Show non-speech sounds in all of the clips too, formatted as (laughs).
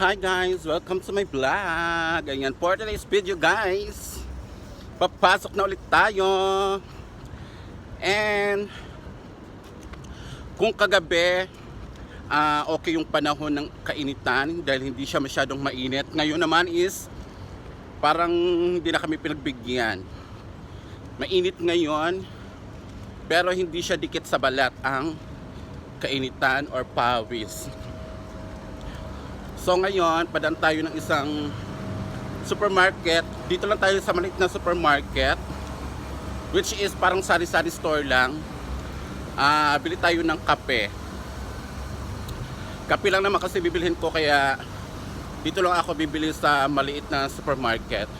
Hi guys! Welcome to my vlog! Ayan, for today's video guys, papasok na ulit tayo. And, kung kagabi, ah, okay yung panahon ng kainitan dahil hindi siya masyadong mainit. Ngayon naman is, parang hindi na kami pinagbigyan. Mainit ngayon, pero hindi siya dikit sa balat ang kainitan or pawis. So ngayon, padan tayo ng isang supermarket. Dito lang tayo sa maliit na supermarket which is parang sari-sari store lang. Ah, bili tayo ng kape. Kape lang naman kasi bibilhin ko kaya dito lang ako bibili sa maliit na supermarket.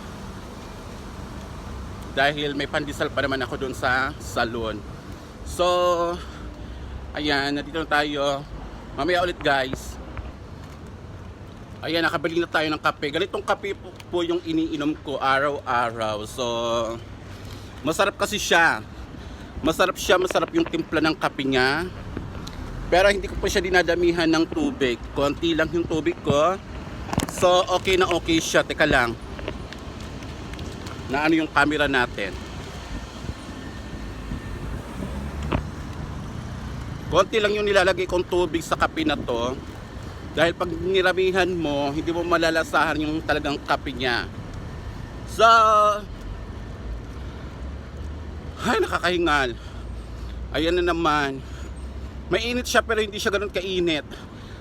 Dahil may pandesal pa naman ako doon sa salon. So, ayan, nandito na tayo. Mamaya ulit guys. Ayan, nakabili na tayo ng kape. Ganitong kape po, po yung iniinom ko araw-araw. So, masarap kasi siya. Masarap siya, masarap yung timpla ng kape niya. Pero hindi ko pa siya dinadamihan ng tubig. Konti lang yung tubig ko. So, okay na okay siya. Teka lang. Na ano yung camera natin. Konti lang yung nilalagay kong tubig sa kape na to. Dahil pag niramihan mo, hindi mo malalasahan yung talagang kape niya. So, ay nakakahingal. Ayan na naman. Mainit siya pero hindi siya ganun kainit.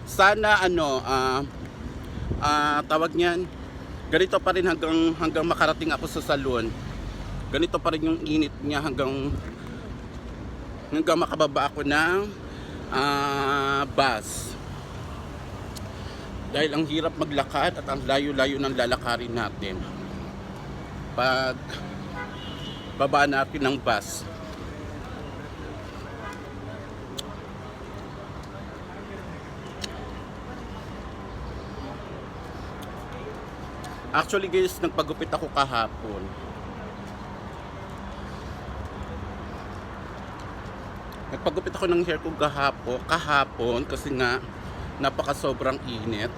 Sana ano, ah ah, tawag niyan, ganito pa rin hanggang, hanggang makarating ako sa salon. Ganito pa rin yung init niya hanggang hanggang makababa ako ng ah, bus. Dahil ang hirap maglakad at ang layo-layo ng lalakarin natin. Pag baba natin ng bus. Actually guys, nagpagupit ako kahapon. Nagpagupit ako ng hair ko kahapon, kahapon kasi nga napaka sobrang init.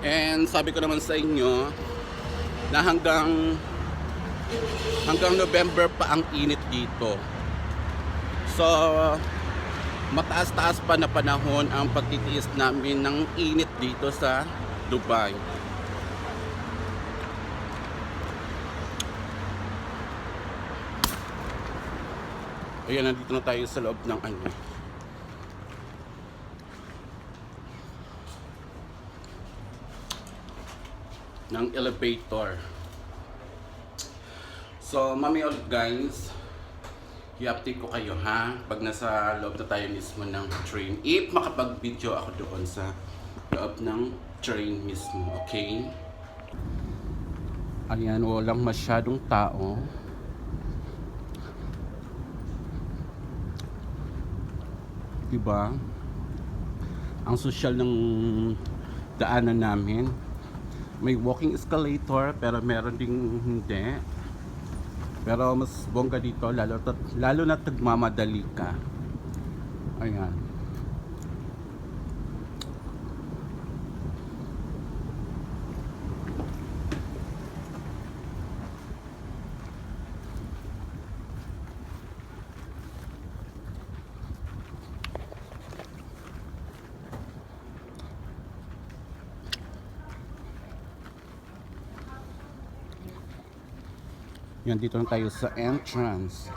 And sabi ko naman sa inyo na hanggang hanggang November pa ang init dito. So mataas-taas pa na panahon ang pagtitiis namin ng init dito sa Dubai. Ayan, nandito na tayo sa loob ng ano. Ng elevator. So, mami ulit guys, i-update ko kayo ha, pag nasa loob na tayo mismo ng train. If makapag-video ako doon sa loob ng train mismo, okay? Ayan, walang masyadong tao. Diba? Ang social ng daanan namin may walking escalator pero meron ding hindi. Pero mas bongga dito lalo, lalo na tagmamadali ka. Ayan Yan, dito na tayo sa entrance.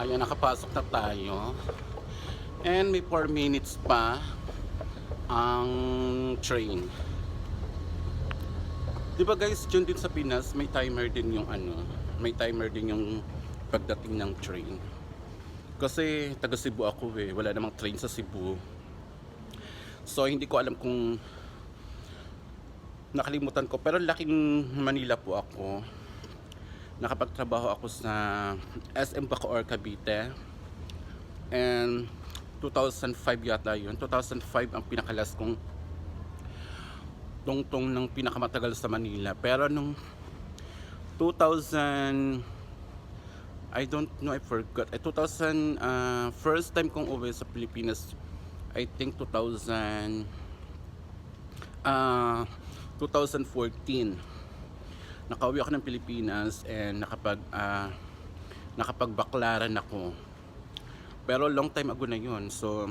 Ayan, nakapasok na tayo. And may 4 minutes pa ang train. Di ba guys, dyan din sa Pinas, may timer din yung ano, may timer din yung pagdating ng train. Kasi taga Cebu ako eh, wala namang train sa Cebu. So hindi ko alam kung nakalimutan ko pero laking Manila po ako. Nakapagtrabaho ako sa SM Bacoor Cavite. And 2005 yata yun. 2005 ang pinakalas kong tungtong ng pinakamatagal sa Manila. Pero nung 2000 I don't know, I forgot. Eh, 2000, uh, first time kong uwi sa Pilipinas, I think 2000, uh, 2014. Nakauwi ako ng Pilipinas and nakapag, uh, nakapagbaklaran ako. Pero long time ago na yun. So,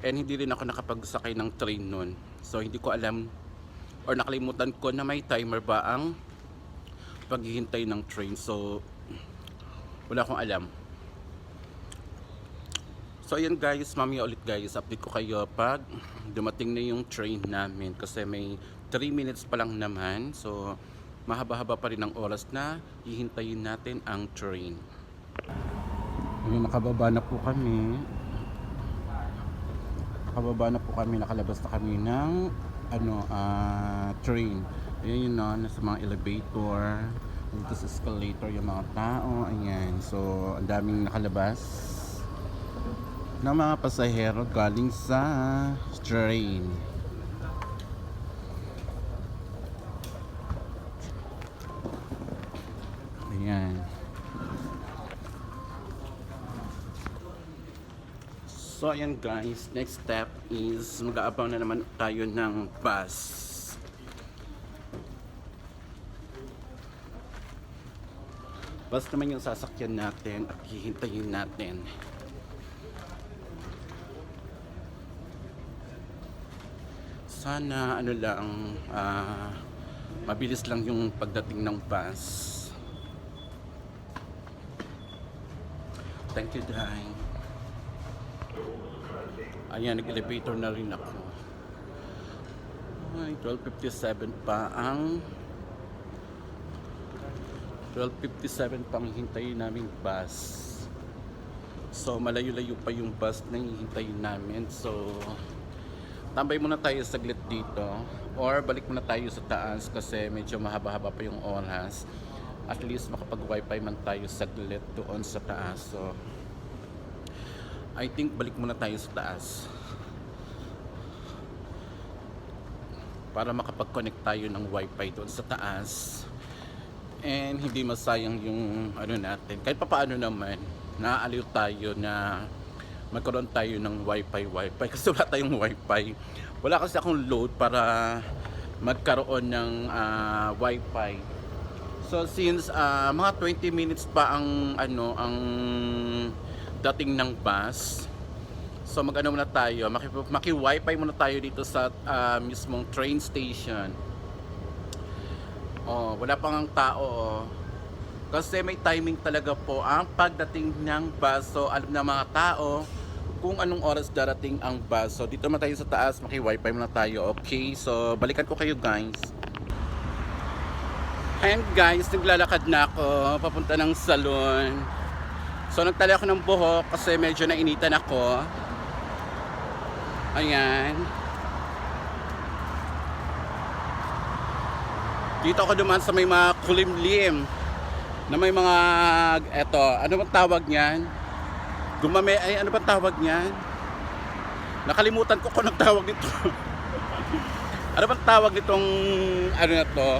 and hindi rin ako nakapagsakay ng train nun. So, hindi ko alam or nakalimutan ko na may timer ba ang paghihintay ng train. So, wala akong alam. So ayan guys, mamaya ulit guys, update ko kayo pag dumating na yung train namin kasi may 3 minutes pa lang naman. So mahaba-haba pa rin ang oras na hihintayin natin ang train. Ayun, nakababa na po kami. Nakababa na po kami, nakalabas na kami ng ano, ah, train. Ayan yun no, nasa mga elevator, dito sa escalator yung mga tao, ayan. So, ang daming nakalabas ng mga pasahero galing sa train. Ayan. So ayan guys, next step is mag-aabang na naman tayo ng bus. Bus naman yung sasakyan natin at hihintayin natin. Sana ano lang, ah, mabilis lang yung pagdating ng bus. Thank you, Dai. Ayan, nag-elevator na rin ako. Ay, 12.57 pa ang 12.57 pang hintayin namin bus. So, malayo-layo pa yung bus na hihintayin namin. So, tambay muna tayo saglit dito. Or balik muna tayo sa taas kasi medyo mahaba-haba pa yung oras. At least makapag-wifi man tayo saglit doon sa taas. So, I think balik muna tayo sa taas. Para makapag-connect tayo ng wifi doon sa taas. And hindi masayang yung ano natin. Kahit papaano naman, naaaliw tayo na magkaroon tayo ng wifi wifi (laughs) kasi wala tayong wifi wala kasi akong load para magkaroon ng ah, wifi so since ah, mga 20 minutes pa ang ano ang dating ng bus so magano muna tayo maki, maki wifi muna tayo dito sa ah, mismong train station oh wala pang ang tao oh. Kasi may timing talaga po ang pagdating ng bus. So alam na mga tao kung anong oras darating ang bus. So dito naman tayo sa taas, maki-wifi muna tayo. Okay, so balikan ko kayo guys. And guys, naglalakad na ako papunta ng salon. So nagtali ako ng buhok kasi medyo nainitan ako. Ayan. Dito ako duman sa may mga kulimlim na may mga eto, ano bang tawag niyan? Gumame ay ano bang tawag niyan? Nakalimutan ko kung anong tawag nito. (laughs) ano bang tawag nitong ano na to?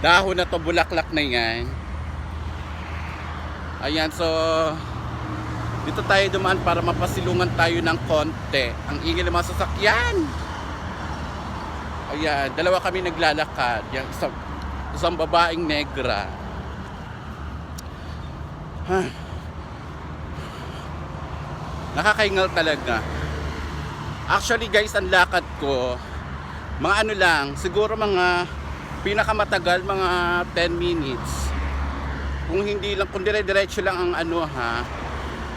Dahon na to, bulaklak na yan. Ayan, so dito tayo dumaan para mapasilungan tayo ng konti. Ang ingay ng mga sasakyan. Ayan, dalawa kami naglalakad. Yung isang, isang babaeng negra. Ha. Nakakaingal talaga. Actually guys, ang lakad ko, mga ano lang, siguro mga pinakamatagal, mga 10 minutes. Kung hindi lang, kung dire-diretso lang ang ano ha,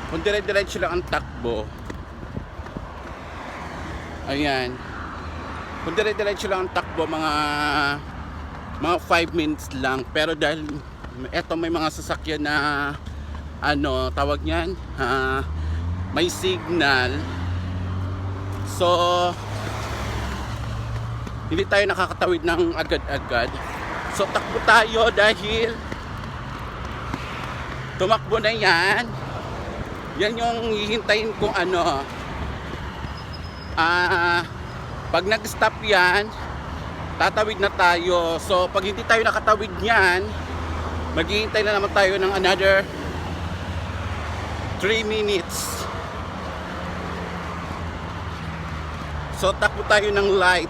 kung dire-diretso lang ang takbo. Ayan. Kung dire-diretso lang ang takbo, mga mga 5 minutes lang. Pero dahil eto may mga sasakyan na ano, tawag niyan, ah, may signal. So, hindi tayo nakakatawid ng agad-agad. So, takbo tayo dahil tumakbo na yan. Yan yung hihintayin kung ano. Ah, pag nag-stop yan, tatawid na tayo. So, pag hindi tayo nakatawid niyan, Maghihintay na naman tayo ng another 3 minutes. So takbo tayo ng light.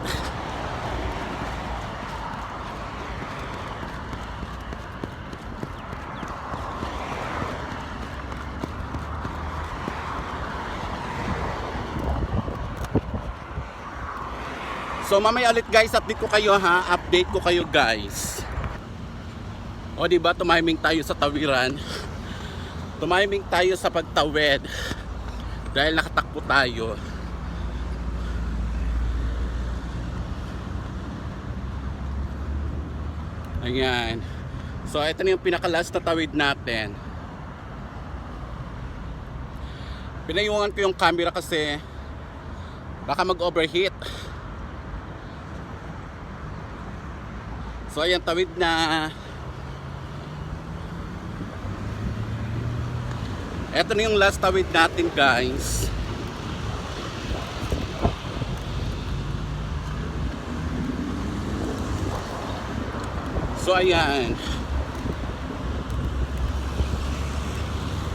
So mamaya ulit guys, update ko kayo ha. Update ko kayo guys. O di ba tumiming tayo sa tawiran. (laughs) Tumiming tayo sa pagtawid. Dahil nakatakbo tayo. Ayan. So ito na yung pinaka-last na tawid natin. Pinayungan ko yung camera kasi baka mag-overheat. So ayan tawid na. Ito na yung last tawid natin guys. So ayan.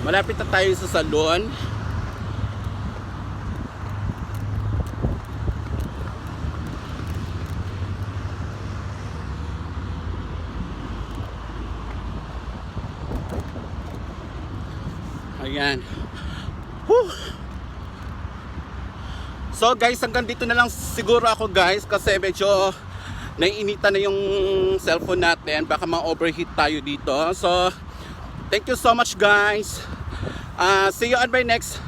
Malapit na tayo sa salon. Ayan. Whew. So guys, hanggang dito na lang siguro ako guys kasi medyo naiinitan na yung cellphone natin. Baka ma-overheat tayo dito. So, thank you so much guys. Uh, see you on my next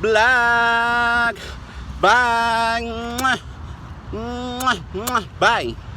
vlog. Bye. Bye.